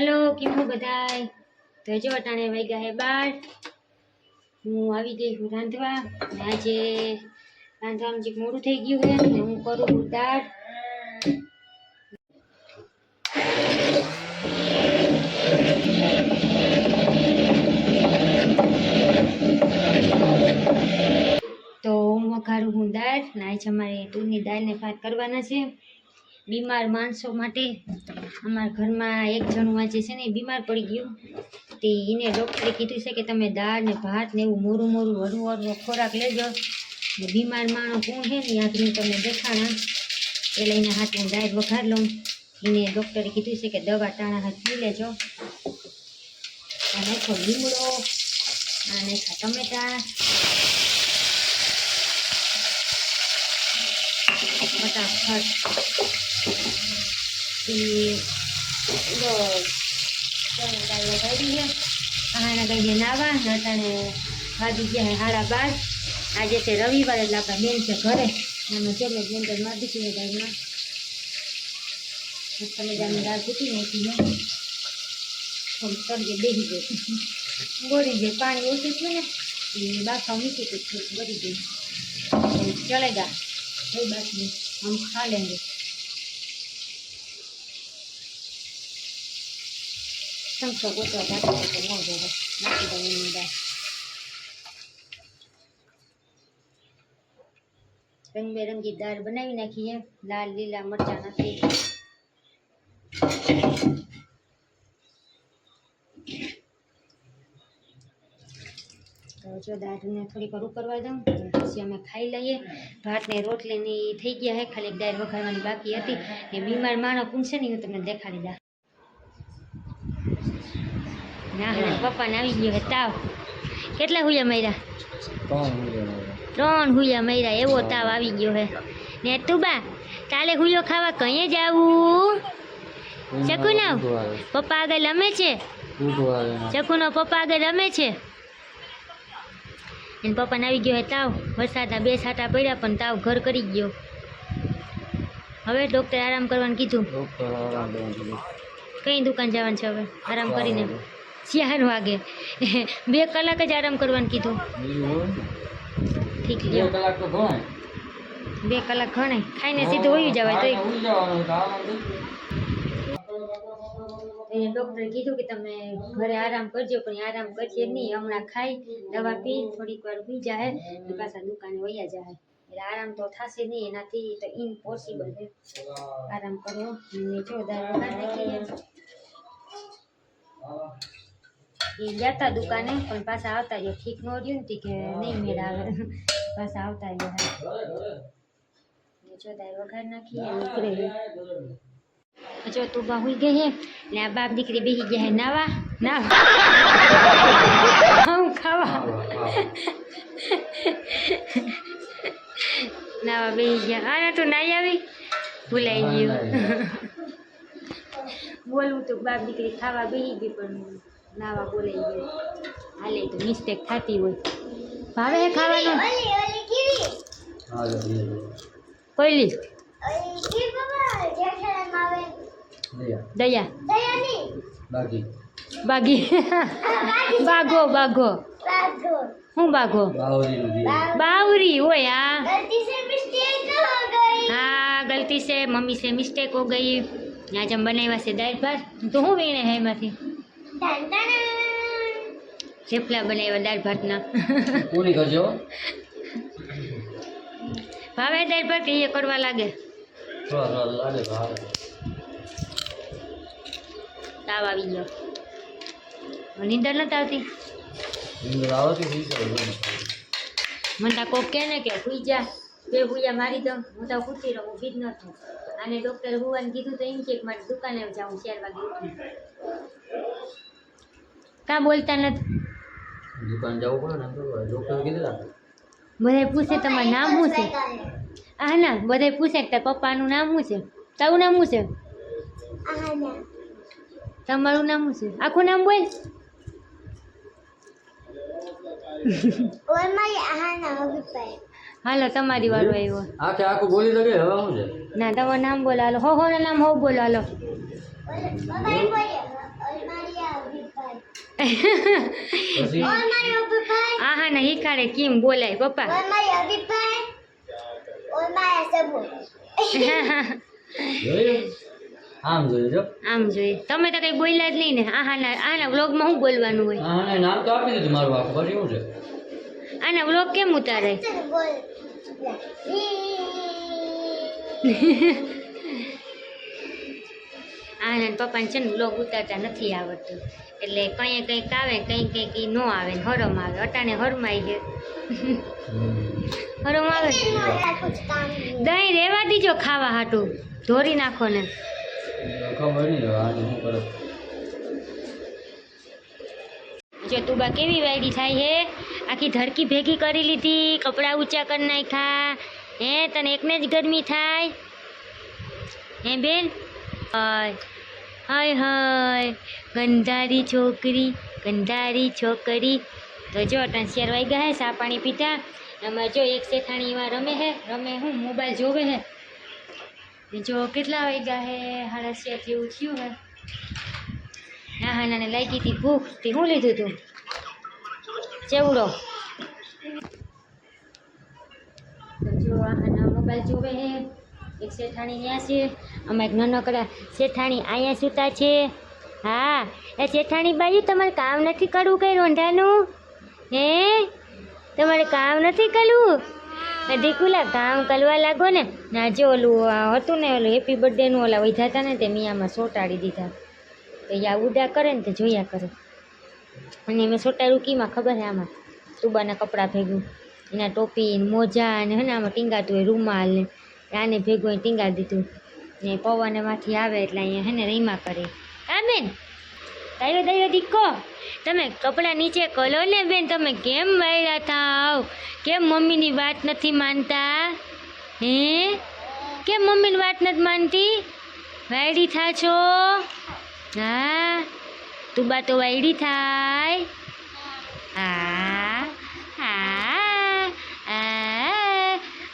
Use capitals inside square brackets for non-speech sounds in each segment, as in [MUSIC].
Hello કેમ હો બધાય? તો અટાણે વાગ્યા હે બાર. હું આવી ગઈ છું રાંધવા. આજે રાંધવામાં જે મોડું થઈ ગયું છે ને, હું કરું દાળ. તો હું વઘારું હું દાળ. ને આજે અમારે તુરની દાળને ભાત કરવાના છે. બીમાર માણસો માટે અમારા ઘરમાં એક જણું આજે છે ને બીમાર પડી ગયું. તે એને ડૉક્ટરે કીધું છે કે તમે દાળ ને ભાત ને એવું મોરું મોરું હળવું હળવો ખોરાક લેજો. ને બીમાર માણસ કોણ છે ને યાદ હું તમને દેખાણા. એ લઈને હાથ હું દાળ વઘાર લઉં. એને ડૉક્ટરે કીધું છે કે દવા ટાણા હાથ પી લેજો. આ નાખો લીમડો નાખા ટમેટા มาจากผัก y los bueno, las lagartijas ajá, que llenaban, hasta en jadillas jarabas, allí se lo viva de la caliente, corre, no me siento siento más difícil de más. Hasta me llamé la puti, me pidió. Con todo el dejo. Gori de pan, yo te suena, y va a comer que te suena, de. Yo le da, soy más bien. हम खा लेंगे સંખો ગોતવા બાકી હોય તો ન જોવે નાખી દઉં એની દાળ રંગબેરંગી દાળ બનાવી નાખીએ લાલ લીલા મરચાં નાખી તો જો દાળને થોડીક રૂ કરવા દઉં પછી અમે ખાઈ લઈએ. ભાત ને રોટલી થઈ ગયા હે ખાલી દાળ વઘારવાની બાકી હતી. એ બીમાર માણસ પૂછે ને હું તમને દેખાડી દા ના ને પપ્પાને આવી ગયો તાવ. કેટલા હુયા મર્યા? ત્રણ હુયા મર્યા. એવો તાવ આવી ગયો હે. ને તું બા કાલે હુયો ખાવા કઈ જાવું? ચકુના પપ્પા આગળ રમે છે? ચકુનો પપ્પા આગળ રમે છે? એને પપ્પાને આવી ગયો હે તાવ. વરસાદના બે સાટા પડ્યા પણ તાવ ઘર કરી ગયો. હવે ડૉક્ટરે આરામ કરવાનું કીધું. કઈ દુકાન જવાનું છે હવે? આરામ કરીને. ચાર વાગે. [LAUGHS] બે કલાક જ આરામ કરવાનું કીધું. ઠીક બે કલાક ઘણે. ખાઈને સીધું હોઈ જવાય તો એને ડૉક્ટરે કીધું કે તમે ઘરે આરામ કરજો, પણ એ આરામ કરશે નહીં. હમણાં ખાઈ, દવા પી, થોડીક વાર પી જાય ને પાછા દુકાને વયા જાય એટલે આરામ તો થશે નહીં, એનાથી તો ઇમ્પોસિબલ છે. આરામ કરવો અને જો દાળ વઘાર નાખીએ એ ગયા તા દુકાને, પણ પાછા આવતા રહ્યો. ઠીક ન રહ્યું ને તી કે નહીં મેળ આવે. પાછા આવતા રહ્યો. ને જો દાળ વઘાર નાખીએ નીકળે. છે. જો તું બા હુઈ ગઈ હે ને આ બાપ દીકરી બેસી ગયા હે નાવા નાવા હું ખાવા નાવા બેસી ગયા આના તું નાઈ આવી ભૂલાઈ ગયું બોલવું તો બાપ દીકરી ખાવા બેસી ગઈ પણ નાવા બોલાઈ ગયું હાલે તો મિસ્ટેક થતી હોય ભાવે હે ખાવાનું કોઈલી Daya. Daya ni. Bagi. Bagi. [LAUGHS] bago, गलती से मम्मी से मिस्टेक हो गई. यहाँ जब बने वैसे दर्द बस तो हूँ भी नहीं मसी. टंटन. चिपला बने वाला दर्द भरना. पूरी कर जो. भावे दर्द भर के करवा लगे. તાવ આવી ગયો નીંદર નથી આવતી? મને તો કોક કે ને કે સુઈ જા. બે હુયા મારી દઉં. હું તો પૂછી રહું ઊભી જ નથી અને ડૉક્ટર હુવાને કીધું તો એમ કે મારે દુકાને જાઉં ચાર વાગે ઉઠું કાં બોલતા નથી? દુકાન જવું પડે ને ડૉક્ટર કીધું બધાય પૂછે તમારું નામ શું છે? હા ના બધાય પૂછે કે તારા પપ્પાનું નામ શું છે? તારું નામ શું છે? તમારું નામ શું છે? આખું નામ બોલ. હાલો તમારી વાળો આવ્યો. આખે આખું બોલી શકે હવે શું છે? ના તમારું નામ બોલો હાલો. હો હો નામ હો બોલો હાલો. હા ને હિખાડે કેમ બોલાય પપ્પા? [LAUGHS] આમ જોયું જો આમ જોઈએ. તમે તો કઈ બોલ્યા જ નહીં ને. આહાના આના વ્લોગમાં શું બોલવાનું હોય? આને નામ તો આપી દીધું મારું આખું પછી શું છે. આના વ્લોગ કેમ ઉતારે? આના પપ્પાને છે ને વ્લોગ ઉતારતા નથી આવડતું. એટલે કંઈ કંઈક આવે કંઈ કંઈક ન આવે ને હરમ આવે. અટાણે હરમાઈ છે. હરમ આવે? દહીં રેવા દીજો ખાવા હાટું. ધોરી નાખો ને. ખબર નહીં હવે આજે કરે જો તુબા કેવી વાયડી થાય હે? આખી ધરકી ભેગી કરી લીધી, કપડાં ઊંચા કરી નાખ્યા. હે, તને એકને જ ગરમી થાય? હે, બેન? હાય. હાય હાય. ગંધારી છોકરી ગંધારી છોકરી. તો જો તને શેર વાગ્યા હે સા પાણી પીતા એમાં જો એક શેઠાણી એમાં રમે હે, રમે હું, મોબાઈલ જોવે હે. જો કેટલા વાગ્યા હે? સાડા શેર જેવું થયું હે. ના હા નાને લાગી હતી ભૂખ, તે શું લીધું તું? ચેવડો? જો આ હાના મોબાઈલ જોવે હે. એક શેઠાણી ત્યાં છે. અમે એક નાનકડા શેઠાણી અહીંયા સૂતા છે. હા, એ શેઠાણી બાજુ તમારે કામ નથી કરવું કંઈ રોંઢાનું? હે? તમારે કામ નથી કરવું? એ દીકુલા, કામ કરવા લાગો ને. ના જે ઓલું હતું ને ઓલું હેપી બર્થડેનું ઓલા હતા ને તે મિયામાં સોટાડી દીધા. તો યા ઉદા કરે ને તે જોયા કરે. અને મેં સોટાડ્યું કીમાં ખબર છે આમાં? તુબાના કપડાં ભેગું. એના ટોપી, ને મોજા, ને હે ને આમાં ટીંગાતું હોય રૂમાલ, ને આને ભેગું ટીંગા દીધું. ને પવન એમાંથી આવે એટલે અહીંયા હે ને રીમા કરે. હા દાયો દાયો દીકો. તમે કપડાં નીચે કલો ને બેન, તમે કેમ વાયરા થાવ? કેમ મમ્મીની વાત નથી માનતા? હે? કેમ મમ્મીની વાત નથી માનતી? વાયડી થા છો? હા? તું બા તો વાયડી થાય. હા? હા?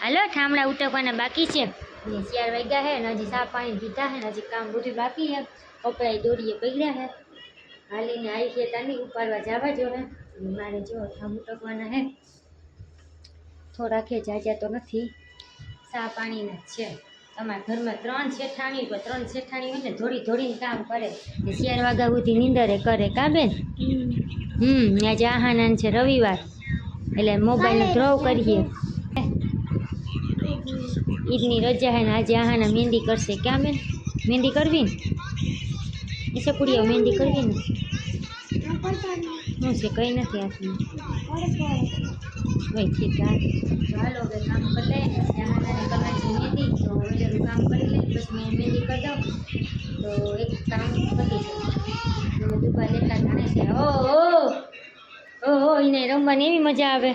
હાલો ઠામડા ઉટકવાના બાકી છે. ને ચાર વાગ્યા હે ને હજી સાફ પાણી પીધા હે ને હજી કામ બધું બાકી હે. કપડાં દોરીએ પગડ્યા હે. હાલીને આવી છે તાની ઉપાડવા જવા જો ને મારે જો ઠામ ઉટકવાના હે. થોડા ખે જાજા તો નથી. સા પાણીના છે. તમારા ઘરમાં ત્રણ શેઠાણી પર ત્રણ શેઠાણી હોય ને થોડી થોડીને કામ કરે. ને શિયાર વાગા સુધી નીંદરે કરે, કા બેન? હમ આજે આહાના છે રવિવાર. એટલે મોબાઈલનો ધ્રોવ કરીએ. ઈદની રજા હે ને આજે આહાના મહેંદી કરશે. ક્યાં બેન? મહેંદી કરવી ને? એ સકુડીઓ મહેંદી કરવી ને? શું છે કંઈ નથી હાથમાં ભાઈ ઠીક હા હાલો હવે કામ કરી લે આહાનાને કરવા છે મહેંદી તો વેલેરું કામ કરી લે પછી મેં મહેંદી કરી દઉં. તો એક કામ પતી. જાય તો દુબા લેતા જાણે છે. ઓ ઓ ઓહો એને રમવાની એવી મજા આવે.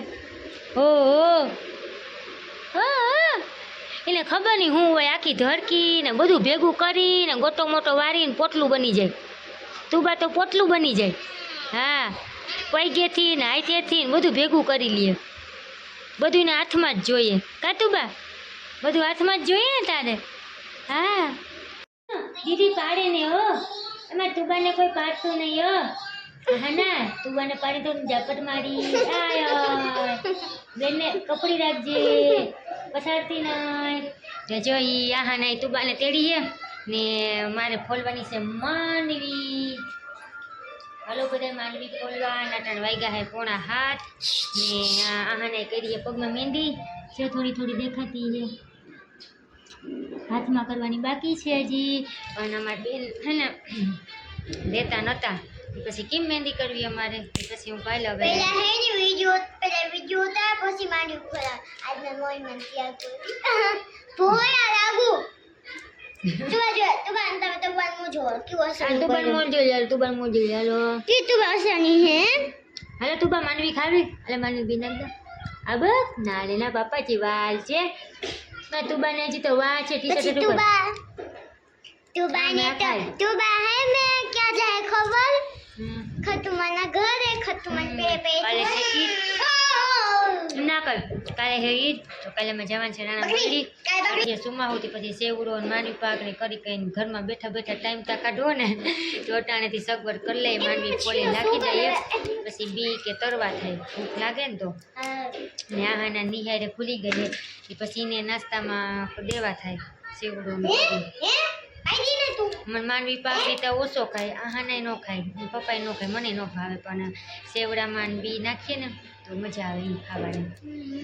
ઓહો હા એને ખબર નહીં હું હોય આખી ધરકી ને બધું ભેગું કરીને ગોટો મોટો વારીને પોટલું બની જાય. તું બા તો પોટલું બની જાય. હા, પૈગેથી ને હાથેથી ને બધું ભેગું કરી લઈએ બધું એને હાથમાં જ જોઈએ. કાતુબા બધું હાથમાં જ જોઈએ ને તારે? હા. દીદી પાડે ને હો. એમાં તુબાને કોઈ પાડતું નહીં હો. હા ના, તુબાને પાડી તો ઝાપટ મારી. આય બેનને કપડી રાખજે. પછાડતી નહીં. તો જો, ઈ આહા ના તુબાને તેડીએ ને મારે ફોલવાની છે માંડવી હાલો બધા માંડવી ફોલવા નાટણ વાગ્યા હે પોણા હાથ. ને આ આહાને કરીએ પગમાં મહેંદી જે થોડી થોડી દેખાતી છે. હાથમાં કરવાની બાકી છે હજી. પણ અમારી બેન હે ને દેતા નહોતા પછી કેમ મહેંદી કરવી અમારે? પછી હું કાલે હવે પેલા હે ને વિડિયો પેલા વિડિયો ઉતાર પછી માંડ્યું ખોલા. આજના મોય મન ત્યાર કરી ભોયા લાગુ. તું જો તું બાન તમે તો બાન મો જો કેવો આ અસર તુબાન મોલ જોઈ લે તુબાન મોલ જોઈ લે હાલો. તું હે. હાલો તુબા માનવી ખાવી. અલે માનવી નાખ દે. આ બસ ના લે ના વાલ છે. ના તુબાને હજી તો વા છે ટી શર્ટ તું બા. તું બા ને તો તું બા હે મે ક્યાં જાય ખબર. ખતુમાના ઘરે ખતુમાન પે પે. ના કર. કાલે હે ઈ તો કાલે અમે જવાનું છે નાના મંદિર. કાંઈ બગડી. પછી સુમાહોથી પછી સેવડો ને માની પાક ને કરી કઈ ઘરમાં બેઠા બેઠા ટાઈમ તા કાઢો ને. તો અટાણેથી સગવડ કરી લે માંડવી પોલે નાખી દઈએ પછી બી કે તરવા થાય. ભૂખ લાગે ને તો. ને આહાના નિહારે ખુલી ગઈ એ પછી એને નાસ્તામાં દેવા થાય સેવડો મને માંડવી પાક રીતે ઓછો ખાય આહાને ન ખાય પપ્પાએ ન ખાય મને ન ભાવે પણ સેવડામાં બી નાખીએ ને મજા આવે એમ ખાવાની.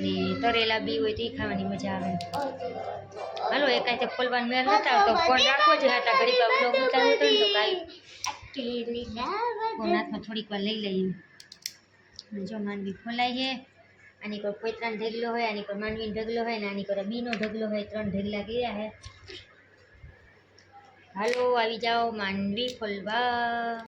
ને તરેલા બી હોય તો એ ખાવાની મજા આવે હાલો એ કાંઈ ખોલવાનું મેળ નતા આવતો. ફોન રાખવો જ હતા ઘડીક વાર બ્લોગ ઉતારવો હતો ને તો કાંઈ. ફોન હાથમાં થોડીક વાર લઈ લઈએ અને જો માંડવી ખોલાય છે, આની કોઈ પોતરાનો ઢગલો હોય, આની કોઈ માંડવીનો ઢગલો હોય, ને આની કોઈ બીનો ઢગલો હોય, ત્રણ ઢગલા કર્યા છે. હાલો, આવી જાઓ માંડવી ખોલવા.